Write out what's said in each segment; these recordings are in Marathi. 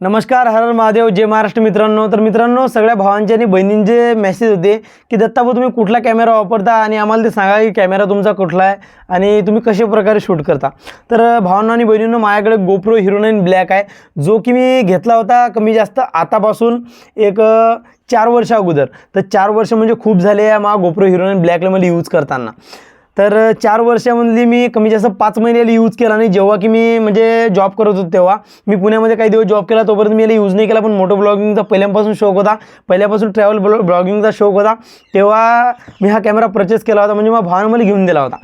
नमस्कार हर महादेव. जय महाराष्ट्र मित्रांनो. तर मित्रांनो सगळ्या भावांचे आणि बहिणींचे मेसेज होते की दत्ताभाऊ तुम्ही कुठला कॅमेरा वापरता आणि आम्हाला ते सांगा की कॅमेरा तुमचा कुठला आहे आणि तुम्ही कशा प्रकारे शूट करता? तर भावांना भावांनो आणि बहिणींनो माझ्याकडे गोप्रो हिरो नाईन ब्लॅक आहे. जो की मी घेतला होता कमी जास्त आतापासून एक चार वर्ष अगोदर. तर चार वर्ष म्हणजे खूप झाले आहे मा गोप्रो हिरो नाईन ब्लॅकला मला यूज करताना. तर चार वर्षामधली मी कमी जास्त पाच महिन्याला यूज केला नाही. जेव्हा की मी म्हणजे जॉब करत होतो तेव्हा मी पुण्यामध्ये काही दिवस जॉब केला तोपर्यंत मी याला यूज नाही केला. पण मोटो ब्लॉगिंगचा पहिल्यापासून शौक होता. पहिल्यापासून ट्रॅव्हल ब्लॉ ब्लॉगिंगचा शौक होता. तेव्हा मी हा कॅमेरा परचेस केला होता. म्हणजे माझ्या भावानं मला घेऊन दिला होता.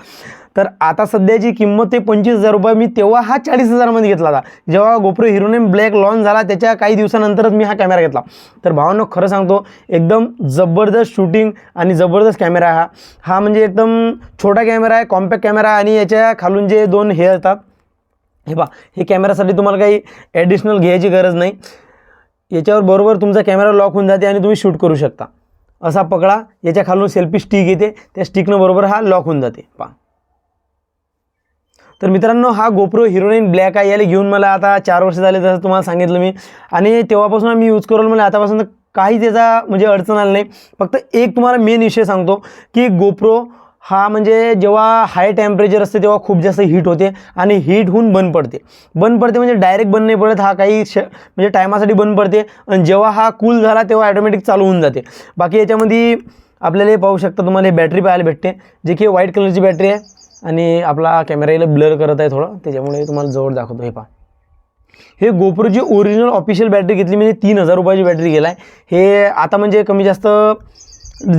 तर आता सध्याची किंमत ते पंचवीस हजार रुपये. मी तेव्हा हा चाळीस हजारमध्ये घेतला होता. जेव्हा गोप्रो हिरोनेम ब्लॅक लॉन्च झाला त्याच्या काही दिवसानंतरच मी हा कॅमेरा घेतला. तर भावांनो खरं सांगतो एकदम जबरदस्त शूटिंग आणि जबरदस्त कॅमेरा हा. हा म्हणजे एकदम छोटा कॅमेरा आहे कॉम्पॅक्ट कॅमेरा आणि याच्या खालून जे दोन हे असतात हे पहा हे कॅमेरासाठी तुम्हाला काही ॲडिशनल घ्यायची गरज नाही. याच्यावर बरोबर तुमचा कॅमेरा लॉक होऊन जाते आणि तुम्ही शूट करू शकता. असा पकडा याच्या खालून सेल्फी स्टिक येते त्या स्टिकनं बरोबर हा लॉक होऊन जाते. पहा. तर मित्रांनो हा गोप्रो हिरोईन ब्लॅक आहे. याला घेऊन मला आता चार वर्ष झाले जसं तुम्हाला सांगितलं मी. आणि तेव्हापासून मी यूज करून मला आतापासून काही त्याचा म्हणजे अडचण आली नाही. फक्त एक तुम्हाला मेन विषय सांगतो की गोप्रो हा म्हणजे जेव्हा हाय टेम्परेचर असते तेव्हा खूप जास्त हीट होते आणि हीट होऊन बंद पडते. बंद पडते म्हणजे डायरेक्ट बंद नाही पडत हा काही श म्हणजे टायमासाठी बंद पडते. आणि जेव्हा हा कूल झाला तेव्हा ॲटोमॅटिक चालू होऊन जाते. बाकी याच्यामध्ये आपल्याला हे पाहू शकता तुम्हाला हे बॅटरी पाहायला भेटते. जे की व्हाईट कलरची बॅटरी आहे. आणि आपला कॅमेरायला ब्लर करत आहे थोडं. त्याच्यामुळे तुम्हाला जवळ दाखवतो. हे पहा. हे गोप्रोची ओरिजिनल ऑफिशियल बॅटरी घेतली मी तीन हजार रुपयाची बॅटरी गेला आहे हे आता म्हणजे कमी जास्त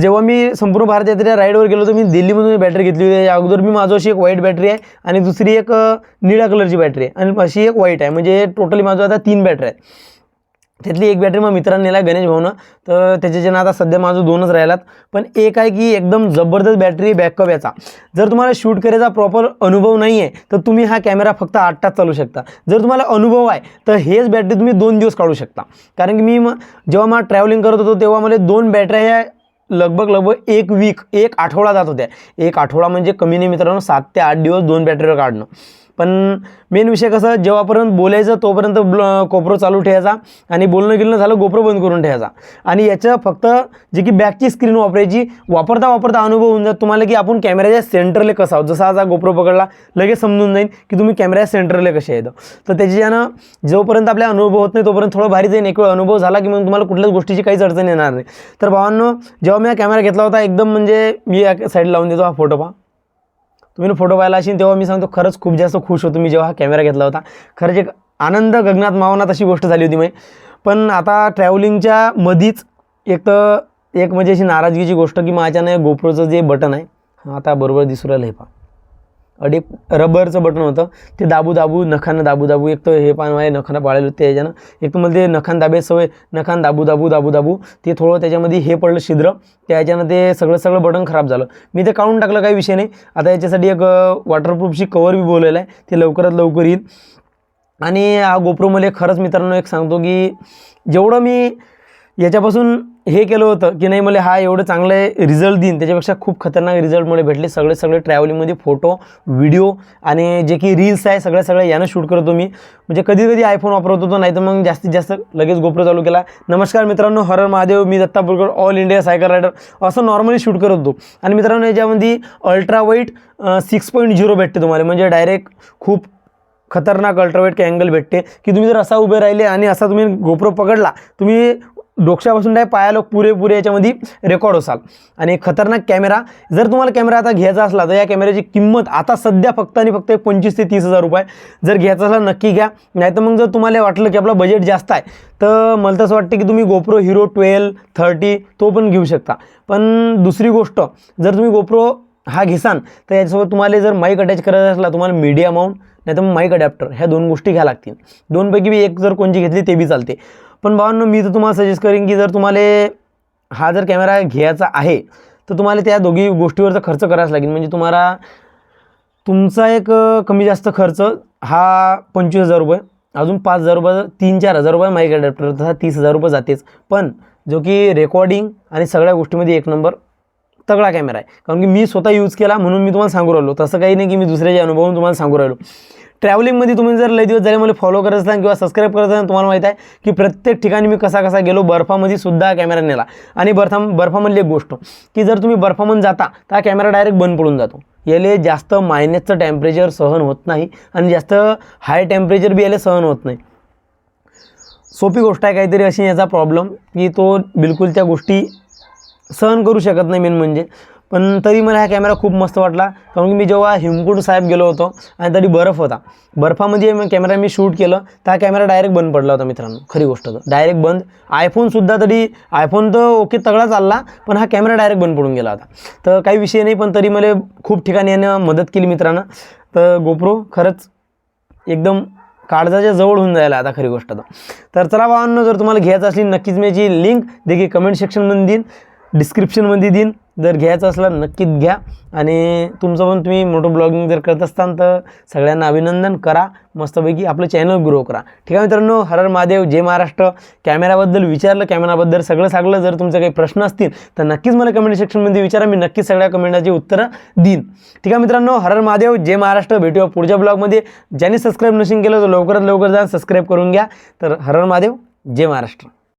जेव्हा मी संपूर्ण भारत यात्रेच्या राईडवर गेलो तर मी दिल्लीमधून बॅटरी घेतली होती. या अगोदर मी माझं अशी एक व्हाईट बॅटरी आहे आणि दुसरी एक निळ्या कलरची बॅटरी आहे. आणि अशी एक व्हाईट आहे. म्हणजे टोटली माझं आता तीन बॅटरी आहेत. त्यातली एक बॅटरी मग मित्रांनी नेला गणेश भाऊनं. तर त्याचे त्याच्याच्यानं आता सध्या माझं दोनच राहिलात. पण एक आहे की एकदम जबरदस्त बॅटरी बॅकअप याचा. जर तुम्हाला शूट करायचा प्रॉपर अनुभव नाही आहे तर तुम्ही हा कॅमेरा फक्त आठ तास चालू शकता. जर तुम्हाला अनुभव आहे तर हेच बॅटरी तुम्ही दोन दिवस काढू शकता. कारण की मी मग जेव्हा मला ट्रॅव्हलिंग करत होतो तेव्हा मला दोन बॅटऱ्या ह्या लगभग लगभग एक वीक एक आठवडा जात होत्या. एक आठवडा म्हणजे कमी नाही मित्रांनो सात ते आठ दिवस दोन बॅटरीवर काढणं. पण मेन विषय कसं जेव्हापर्यंत बोलायचं तोपर्यंत ब्ल कोपरो चालू ठेवायचा आणि बोलणं गेलं झालं गोप्रो बंद करून ठेवायचा. आणि याचं फक्त जे की बॅकची स्क्रीन वापरायची वापरता वापरता अनुभव होऊन जात तुम्हाला की आपण कॅमेऱ्याच्या सेंटरले कसा आहोत. जसा आज गोप्रो पकडला लगेच समजून जाईल की तुम्ही कॅमेऱ्या सेंटरले कसे येतं तर त्याच्यानं जोपर्यंत आपल्या अनुभव होत नाही तोपर्यंत थोडं भारी जाईल एक वेळ अनुभव झाला की मग तुम्हाला कुठल्याच गोष्टीची काहीच अडचण येणार नाही. तर भावांनो जेव्हा मी हा कॅमेरा घेतला होता एकदम म्हणजे मी या साईड लावून देतो हा फोटो पहा. तुम्ही फोटो पाहिला असेल तेव्हा मी सांगतो खरंच खूप जास्त खुश होतो मी जेव्हा हा कॅमेरा घेतला होता. खरंच एक आनंद गगनात मावनात अशी गोष्ट झाली होती मी. पण आता ट्रॅव्हलिंगच्या मधीच एक तर एक म्हणजे अशी नाराजगीची गोष्ट की माझ्यानं गोप्रोचं जे बटन आहे आता बरोबर दिसू राहिलं हे पहा. अडी रबरचं बटन होतं. ते दाबू दाबू नखानं दाबू दाबू एक तर हे पान आहे नखानं पाळलेलं ते याच्यानं एक तर मला ते नखान दाबे सवय नखान दाबू दाबू दाबू दाबू. ते थोडं त्याच्यामध्ये हे पडलं छिद्र त्याच्यानं ते सगळं सगळं बटन खराब झालं. मी ते काढून टाकलं काही विषय नाही. आता याच्यासाठी एक वॉटरप्रूफची कवर बी बोललेलं आहे. ते लवकरात लवकर येईल. आणि हा गोप्रो मला खरंच मित्रांनो एक सांगतो की जेवढं मी याच्यापासून हे केलं होतं की नाही मला हा एवढं चांगले रिझल्ट देईन. त्याच्यापेक्षा खूप खतरनाक रिझल्ट मला भेटले. सगळे सगळे ट्रॅव्हलिंगमध्ये फोटो व्हिडिओ आणि जे की रील्स आहे सगळ्या सगळ्या यानं शूट करतो मी. म्हणजे कधी कधी आयफोन वापरत होतो नाही तर मग जास्तीत जास्त लगेच गोप्रो चालू केला. नमस्कार मित्रांनो हरर महादेव. मी Datta Bolkar all India cycle rider असं नॉर्मली शूट करत होतो. आणि मित्रांनो याच्यामध्ये अल्ट्रा वाईट सिक्स पॉईंट झिरो भेटते तुम्हाला. म्हणजे डायरेक्ट खूप खतरनाक अल्ट्रावेट अँगल भेटते. की तुम्ही जर असा उभे राहिले आणि असा तुम्ही गोप्रो पकडला तुम्ही डोक्यापासून काय पायाला पुरेपुरे याच्यामध्ये रेकॉर्ड असाल आणि खतरनाक कॅमेरा जर तुम्हाला कॅमेरा आता घ्यायचा असला तर या कॅमेऱ्याची किंमत आता सध्या फक्त आणि फक्त पंचवीस ते तीस हजार रुपये. जर घ्यायचा असला नक्की घ्या. नाही तर मग जर तुम्हाला वाटलं की आपलं बजेट जास्त आहे तर मला तसं वाटतं की तुम्ही गोप्रो हिरो ट्वेल्व थर्टी तो पण घेऊ शकता. पण दुसरी गोष्ट जर तुम्ही गोप्रो हा घेसान तर याच्यासोबत तुम्हाला जर माईक अटॅच करायचा असला तुम्हाला मीडिया माउंट नाही तर मग माईक अडॅप्टर ह्या दोन गोष्टी घ्या लागतील. दोनपैकी बी एक जर कोणची घेतली ते बी चालते. पण भावांनो मी तर तुम्हाला सजेस्ट करेन की जर तुम्हाला हा जर कॅमेरा घ्यायचा आहे तर तुम्हाला त्या दोघी गोष्टीवरचा खर्च करायच लागेल. म्हणजे तुम्हाला तुमचा एक कमी जास्त खर्च हा पंचवीस हजार रुपये अजून पाच हजार रुपये तीन चार हजार रुपये माईक अडॅप्टर तसा तीस हजार रुपये जातेच. पण जो की रेकॉर्डिंग आणि सगळ्या गोष्टीमध्ये एक नंबर तगडा कॅमेरा आहे. कारण की मी स्वतः यूज केला म्हणून मी तुम्हाला सांगू राहिलो. तसं काही नाही की मी दुसऱ्याचे अनुभवून तुम्हाला सांगू राहिलो. ट्रॅव्हलिंगमध्ये तुम्ही जर लय दिवस झाले मला फॉलो करत असाल किंवा सबस्क्राईब करत असाल तुम्हाला माहीत आहे की प्रत्येक ठिकाणी मी कसा कसा गेलो बर्फामध्ये सुद्धा कॅमेरा नेला. आणि बर्फा बर्फामधली एक गोष्ट की जर तुम्ही बर्फामध्ये जाता तर हा कॅमेरा डायरेक्ट बंद पडून जातो. याले जास्त मायनसचं टेम्परेचर सहन होत नाही आणि जास्त हाय टेम्परेचर बी याला सहन होत नाही. सोपी गोष्ट आहे काहीतरी अशी याचा प्रॉब्लेम की तो बिलकुल त्या गोष्टी सहन करू शकत नाही मेन म्हणजे. पण तरी मला हा कॅमेरा खूप मस्त वाटला. कारण की मी जेव्हा हिमकुंड साहेब गेलो होतो आणि तरी बर्फ होता. बर्फामध्ये कॅमेरा मी शूट केलं तर हा कॅमेरा डायरेक्ट बंद पडला होता मित्रांनो. खरी गोष्ट तर. डायरेक्ट बंद. आयफोनसुद्धा तरी आयफोन तर ओके तगडा चालला पण हा कॅमेरा डायरेक्ट बंद पडून गेला होता. तर काही विषय नाही पण तरी मला खूप ठिकाणी यानं मदत केली मित्रांनो. तर गोप्रो खरंच एकदम काळजाच्या जवळ होऊन जायला आता खरी गोष्ट तर. तर चला भावांनो जर तुम्हाला घ्यायचं असली नक्कीच मी याची लिंक देखील कमेंट सेक्शनमध्ये देईन. डिस्क्रिप्शनमध्ये देईन. जर घ्यायचं असला नक्कीच घ्या. आणि तुमचं पण तुम्ही मोठं ब्लॉगिंग जर करत असताल तर सगळ्यांना अभिनंदन करा. मस्तपैकी आपलं चॅनल ग्रो करा. ठीक आहे मित्रांनो हर हर महादेव. जय महाराष्ट्र. कॅमेराबद्दल विचारलं कॅमेराबद्दल सगळं सांगलं. जर तुमचे काही प्रश्न असतील तर नक्कीच मला कमेंट सेक्शनमध्ये विचारा. मी नक्कीच सगळ्या कमेंटाची उत्तरं देईन. ठीक आहे मित्रांनो हर हर महादेव. जय महाराष्ट्र. भेटूया पुढच्या ब्लॉगमध्ये ज्यांनी सबस्क्राईब नसेल केलं तर लवकरात लवकर जा सबस्क्राईब करून घ्या. तर हर हर महादेव. जय महाराष्ट्र.